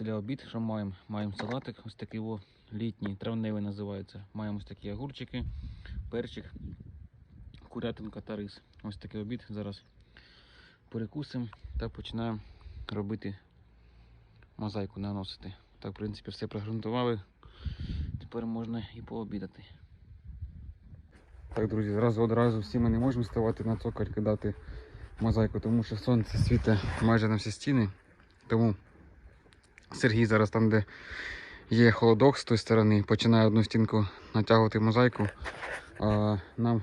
селі обід, що маємо? Маємо салатик, ось такий о, літній, травневий називається. Маємо ось такі огурчики, перчик, курятинка та рис. Ось такий обід. Зараз перекусимо та починаємо робити мозаїку наносити. Так, в принципі, все прогрунтували. Тепер можна і пообідати. Так, друзі, зразу одразу всі ми не можемо ставати на цоколь кидати мозаїку, тому що сонце світить майже на всі стіни. Тому Сергій зараз там, де є холодок з тої сторони, починає одну стінку натягувати мозаїку. А нам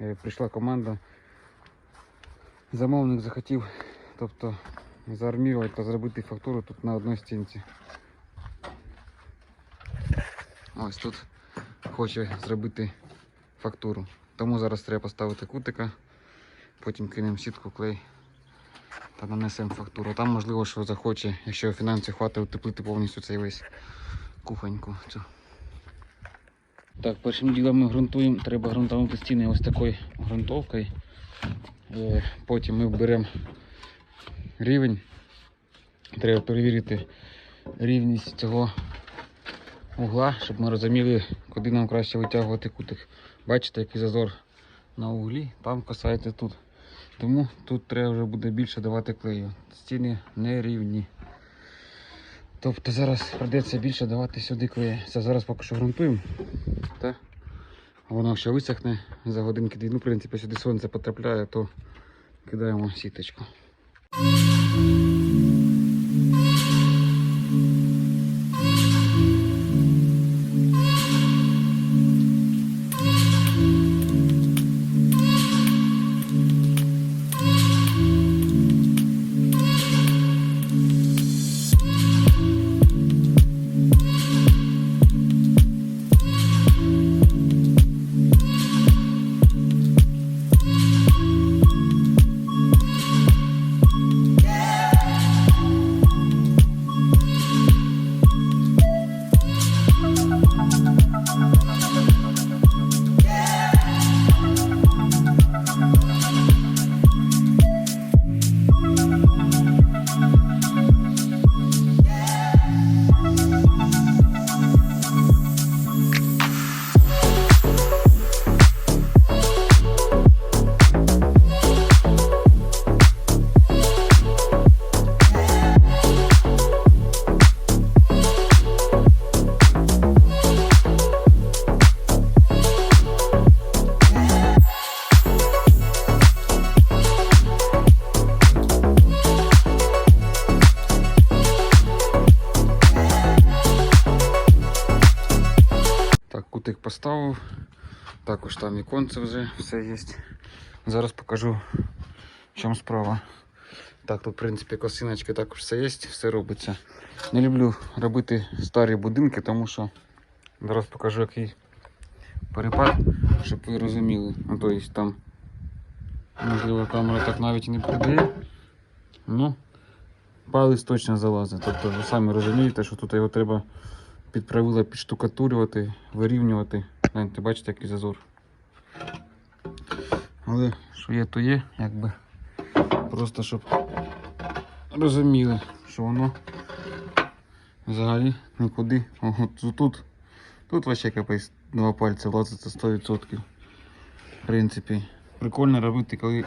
е, прийшла команда. Замовник захотів тобто, заармірувати та зробити фактуру тут на одній стінці. Ось тут хоче зробити фактуру. Тому зараз треба поставити кутика, потім кинемо сітку, клей та нанесемо фактуру. Там можливо, що захоче, якщо фінансів хватить, утеплити повністю цей весь кухоньку. Цю. Так, першим ділом ми ґрунтуємо, треба ґрунтувати стіни ось такою ґрунтовкою. Е, Потім ми беремо рівень. Треба перевірити рівність цього угла, щоб ми розуміли, куди нам краще витягувати кутик. Бачите, який зазор на углі, там касається тут. Тому тут треба вже буде більше давати клею. Стіни не рівні. Тобто зараз прийдеться більше давати сюди клею. Це зараз поки що ґрунтуємо. Та воно ще висохне за годинки дві, ну, в принципі, сюди сонце потрапляє, то кидаємо сіточку. Поставив. Також там віконце вже все є. Зараз покажу, в чому справа. Так, тут, в принципі, косиночки також все є, все робиться. Не люблю робити старі будинки, тому що зараз покажу, який перепад, щоб ви розуміли. Ну, то есть там, можливо, камера так навіть і не передає. Ну, палець точно залазить. Тобто ви самі розумієте, що тут його треба під правила підштукатурювати, вирівнювати. Гляньте, бачите, який зазор. Але що є, то є, якби. Просто щоб розуміли, що воно взагалі нікуди. Ого, тут, тут вообще капець два пальці влазиться 100%. В принципі, прикольно робити, коли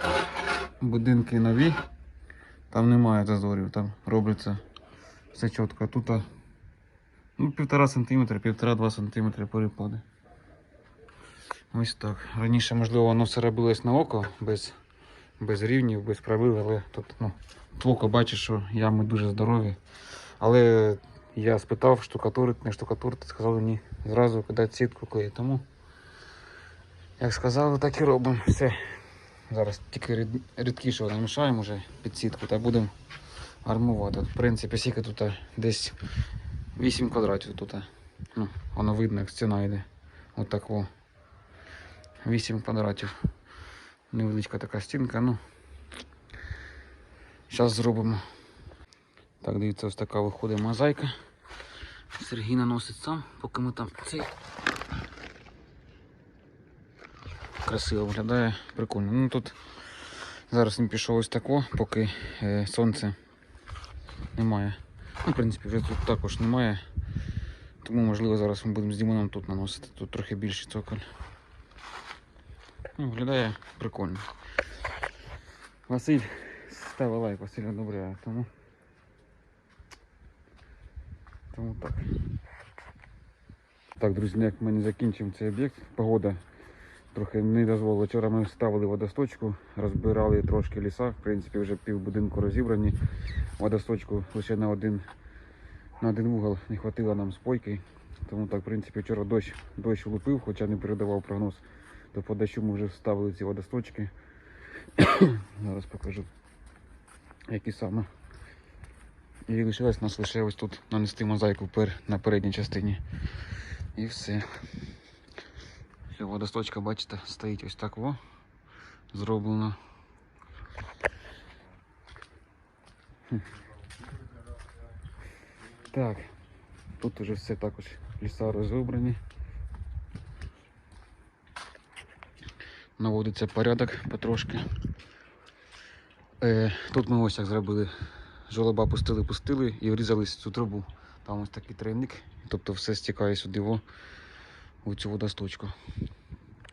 будинки нові, там немає зазорів, там робиться все чітко. Тут Ну, півтора сантиметра, півтора-два сантиметри перепади. Ось так. Раніше, можливо, воно все робилось на око, без, без рівнів, без правил, але тут, ну, око бачиш, що ями дуже здорові. Але я спитав, штукатурити, не штукатурити, сказали ні. Зразу кидати сітку клеїть. Тому, як сказали, так і робимо. Все. Зараз тільки рід- рідкіше намішаємо вже під сітку та будемо армувати. В принципі, скільки тут десь 8 квадратів тут. Ну, воно видно, як стіна йде. От так во. 8 квадратів. Невеличка така стінка, ну. Зараз зробимо. Так, дивіться, ось така виходить мозаїка. Сергій наносить сам, поки ми там цей. Красиво виглядає, прикольно. Ну тут зараз він пішов ось тако, поки е, сонце немає. Ну, в принципі, вже тут також немає. Тому, можливо, зараз ми будемо з Дімоном тут наносити. Тут трохи більший цоколь. Ну, виглядає прикольно. Василь ставив лайк, Василь одобряє, тому. Тому так. Так, друзі, як ми не закінчимо цей об'єкт, погода трохи не дозволила. Вчора ми ставили водосточку, розбирали трошки ліса, в принципі, вже пів будинку розібрані. Водосточку лише на один, на один вугол не хватило нам спойки. Тому так, в принципі, вчора дощ, дощ лупив, хоча не передавав прогноз. То по дощу ми вже вставили ці водосточки. Зараз покажу, які саме. І лишилось нас лише ось тут нанести мозаїку на передній частині. І все. Водосточка, бачите, стоїть ось так во. Зроблено. Так, тут уже все також ліса розібрані. Наводиться порядок потрошки. Е, тут ми ось як зробили. Жолоба пустили, пустили і врізались в цю трубу. Там ось такий тройник, тобто все стікає сюди во, у цю водосточку.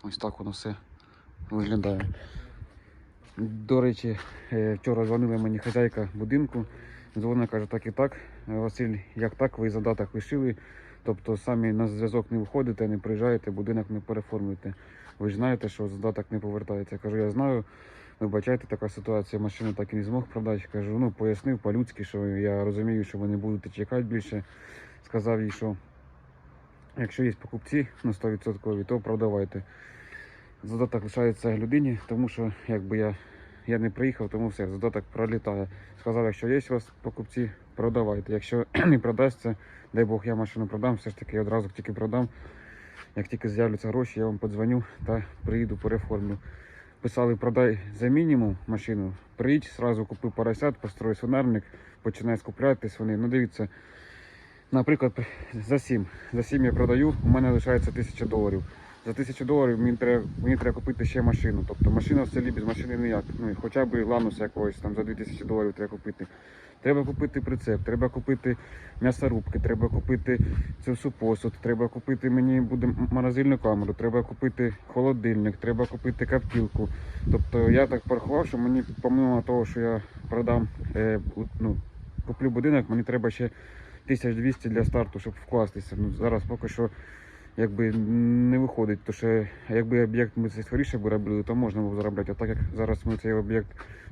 Ось так воно все виглядає. До речі, е, вчора дзвонила мені хазяйка будинку. Дзвонила, каже, так і так. Василь, як так, ви задаток лишили. Тобто самі на зв'язок не виходите, не приїжджаєте, будинок не переформуєте. Ви ж знаєте, що задаток не повертається. Кажу, я знаю. Вибачайте, така ситуація, машину так і не змог продати. Кажу, ну пояснив по-людськи, що я розумію, що ви не будете чекати більше. Сказав їй, що якщо є покупці на 100%, то продавайте. Задаток лишається людині, тому що якби я, я не приїхав, тому все, задаток пролітає. Сказав, якщо є у вас покупці, продавайте. Якщо не продасться, дай Бог, я машину продам, все ж таки я одразу тільки продам. Як тільки з'являться гроші, я вам подзвоню та приїду, переформлю. Писали, продай за мінімум машину, приїдь, сразу купи поросят, построй свинарник, починай скуплятись вони. Ну дивіться, наприклад, за 7. За 7 я продаю, у мене лишається 1000 доларів. За 1000 доларів мені треба, мені треба купити ще машину. Тобто машина в селі без машини ніяк. Ну хоча б лануса якогось там за 2000 доларів треба купити. Треба купити прицеп, треба купити м'ясорубки, треба купити це всю посуд, треба купити мені буде морозильну камеру, треба купити холодильник, треба купити коптілку. Тобто я так порахував, що мені, помимо того, що я продам, е, ну, куплю будинок, мені треба ще 1200 для старту, щоб вкластися. Ну, зараз поки що якби не виходить, то що якби об'єкт ми це скоріше б робили, то можна було заробляти. А так як зараз ми цей об'єкт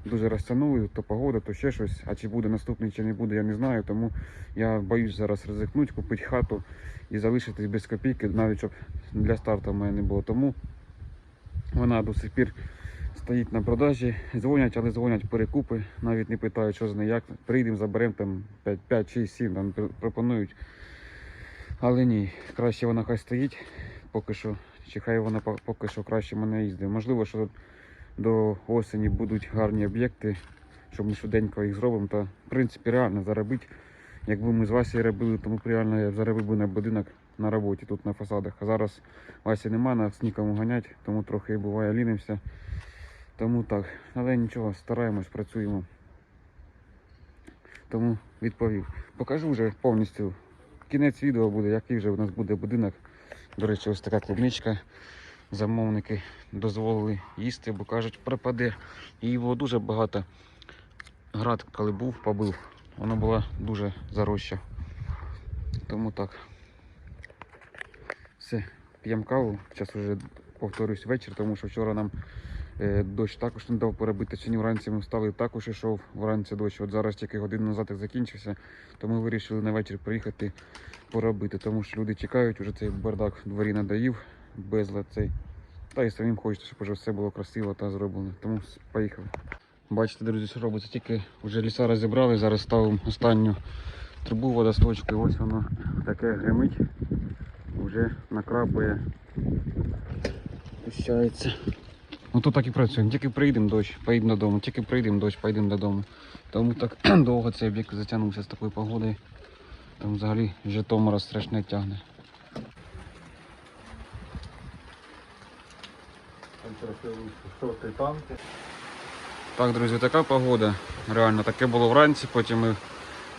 дуже розтягнули, то погода, то ще щось. А чи буде наступний, чи не буде, я не знаю. Тому я боюсь зараз ризикнути, купити хату і залишитись без копійки, навіть щоб для старту в мене не було. Тому вона до сих пір стоїть на продажі. Дзвонять, але дзвонять перекупи, навіть не питають, що з нею як. Прийдемо, заберемо там 5, 5 6, 7, там пропонують. Але ні, краще вона хай стоїть поки що. Чи хай вона поки що краще мене їздить. Можливо, що до осені будуть гарні об'єкти, щоб ми швиденько їх зробимо. Та в принципі реально заробити. Якби ми з Васі робили, то ми б реально я заробив би на будинок на роботі тут на фасадах. А зараз Васі нема, нас нікому ганять, тому трохи буває лінимося. Тому так. Але нічого, стараємось, працюємо. Тому відповів. Покажу вже повністю. Кінець відео буде, який вже у нас буде будинок. До речі, ось така клубничка. Замовники дозволили їсти, бо кажуть, пропаде. Її було дуже багато. Град, коли був, побив. Вона була дуже зароща. Тому так. Все, п'ємо каву. Зараз вже повторюсь вечір, тому що вчора нам дощ також не дав поробити. Сьогодні вранці ми встали, також ішов вранці дощ. От зараз тільки годину назад як закінчився, то ми вирішили на вечір приїхати поробити, тому що люди чекають, вже цей бардак дворі надоїв, безлад цей. Та і самим хочеться, щоб вже все було красиво та зроблено. Тому поїхали. Бачите, друзі, що робиться, тільки вже ліса розібрали, зараз ставимо останню трубу водосточку, і ось воно таке гримить, вже накрапує, пущається. Ну тут так і працюємо, тільки прийдемо дощ, поїдемо додому, тільки прийдемо дощ, поїдемо додому. Тому так довго цей об'єкт затягнувся з такою погодою. Там взагалі Житомира страшне тягне. Так, друзі, така погода. Реально таке було вранці, потім ми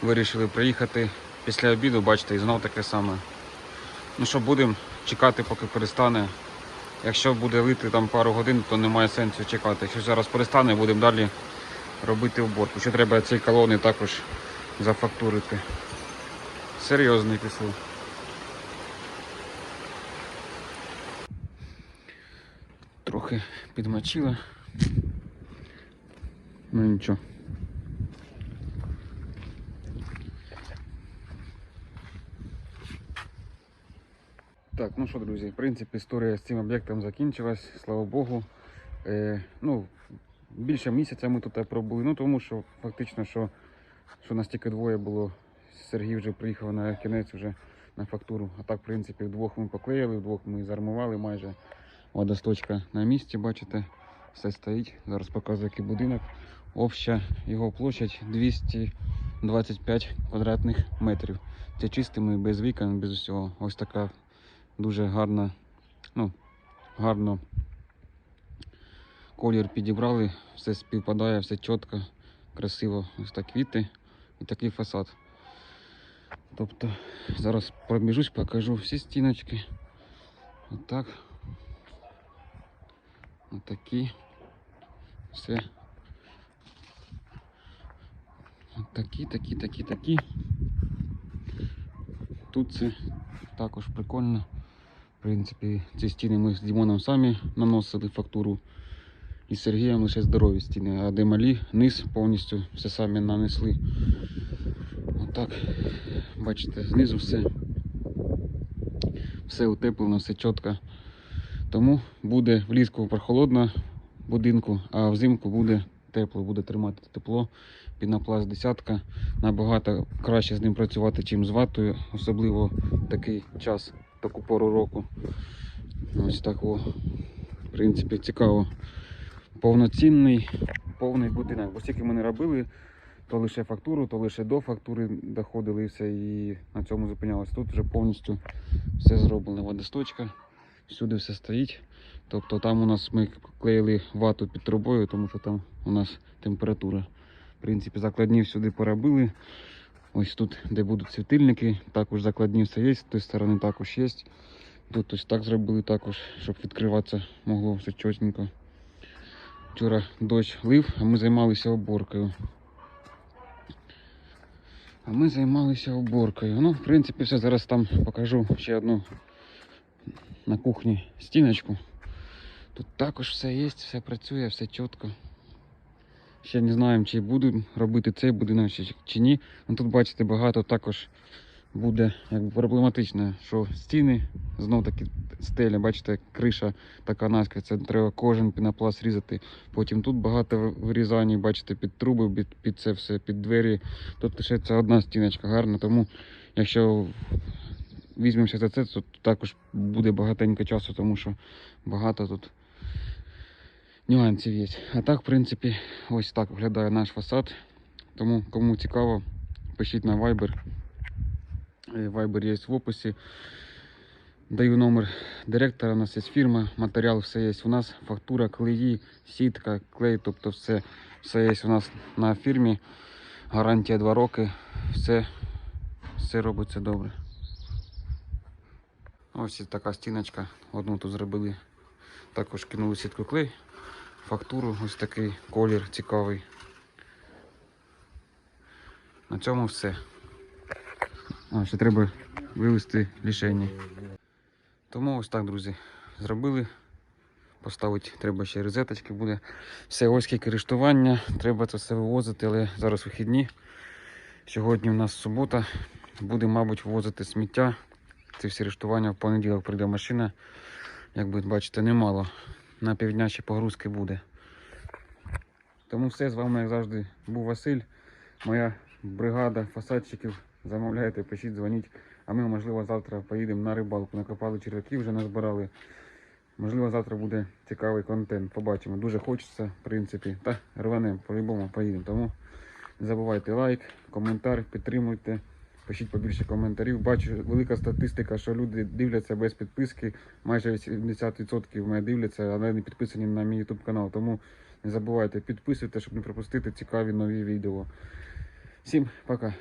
Вирішили приїхати після обіду, бачите, і знов таке саме. Ну що, будемо чекати, поки перестане. Якщо буде лити там пару годин, то немає сенсу чекати. Якщо зараз перестане, будемо далі робити уборку. Ще треба ці колони також зафактурити. Серйозний пішов. Трохи підмочила. Ну нічого. Так, ну що, друзі, в принципі, історія з цим об'єктом закінчилась, слава Богу. Е, ну, більше місяця ми тут пробули, ну тому що фактично, що, що нас тільки двоє було. Сергій вже приїхав на кінець вже на фактуру. А так, в принципі, вдвох ми поклеїли, вдвох ми зармували майже. Водосточка на місці, бачите, все стоїть. Зараз показую, який будинок. Обща його площадь 225 квадратних метрів. Це чистими, без вікон, без усього. Ось така дуже гарна, ну, гарно колір підібрали, все співпадає, все чітко, красиво. Ось так квіти і такий фасад. Тобто зараз пробіжусь, покажу всі стіночки. Отак. Отакі. Все. Такі, такі, такі, такі. Тут це також прикольно. Принципі, ці стіни ми з Дімоном самі наносили фактуру. І з Сергієм лише здорові стіни, а де малі, низ повністю все самі нанесли. Отак. Бачите, знизу все. Все утеплено, все чітко. Тому буде влізку прохолодно будинку, а взимку буде тепло, буде тримати тепло. Пінопласт десятка. Набагато краще з ним працювати, чим з ватою, особливо в такий час, таку пору року. Ось так о. В принципі, цікаво. Повноцінний, повний будинок. Бо стільки ми не робили, то лише фактуру, то лише до фактури доходили і все, і на цьому зупинялось. Тут вже повністю все зроблено. Водосточка, всюди все стоїть. Тобто там у нас ми клеїли вату під трубою, тому що там у нас температура. В принципі, закладні всюди поробили. Ось тут, де будуть світильники, також закладні все є, з тієї сторони також є. Тут ось так зробили також, щоб відкриватися могло все чотенько. Вчора дощ лив, а ми займалися уборкою. А ми займалися уборкою. Ну, в принципі, все. Зараз там покажу ще одну на кухні стіночку. Тут також все є, все працює, все чітко. Ще не знаємо, чи буду робити цей будинок чи, ні. Ну, тут бачите, багато також буде якби, проблематично, що стіни, знов таки стеля, бачите, криша така наскрізь, це треба кожен пінопласт різати. Потім тут багато вирізань, бачите, під труби, під, під це все, під двері. Тут ця одна стіночка гарна, тому якщо візьмемося за це, то також буде багатенько часу, тому що багато тут нюансів є. А так, в принципі, ось так виглядає наш фасад. Тому кому цікаво, пишіть на Viber. Е, Viber є в описі. Даю номер директора, у нас є фірма, матеріал все є у нас, фактура, клеї, сітка, клей, тобто все, все є у нас на фірмі. Гарантія 2 роки, все, все робиться добре. Ось така стіночка. Одну тут зробили. Також кинули сітку клей, фактуру, ось такий колір цікавий. На цьому все. А, ще треба вивести лішення. Тому ось так, друзі, зробили. Поставити треба ще розеточки буде. Все, ось скільки рештування, треба це все вивозити, але зараз вихідні. Сьогодні у нас субота. Будемо, мабуть, вивозити сміття. Ці всі рештування в понеділок прийде машина. Як ви бачите, немало. На півдня ще погрузки буде. Тому все, з вами, як завжди, був Василь. Моя бригада фасадчиків. Замовляйте, пишіть, дзвоніть. А ми, можливо, завтра поїдемо на рибалку. Накопали черв'яків, вже назбирали. Можливо, завтра буде цікавий контент. Побачимо. Дуже хочеться, в принципі. Та рванем, по-любому поїдемо. Тому не забувайте лайк, коментар, підтримуйте. Пишіть побільше коментарів. Бачу, велика статистика, що люди дивляться без підписки. Майже 80% мене дивляться, але не підписані на мій YouTube канал. Тому не забувайте підписуйте, щоб не пропустити цікаві нові відео. Всім пока.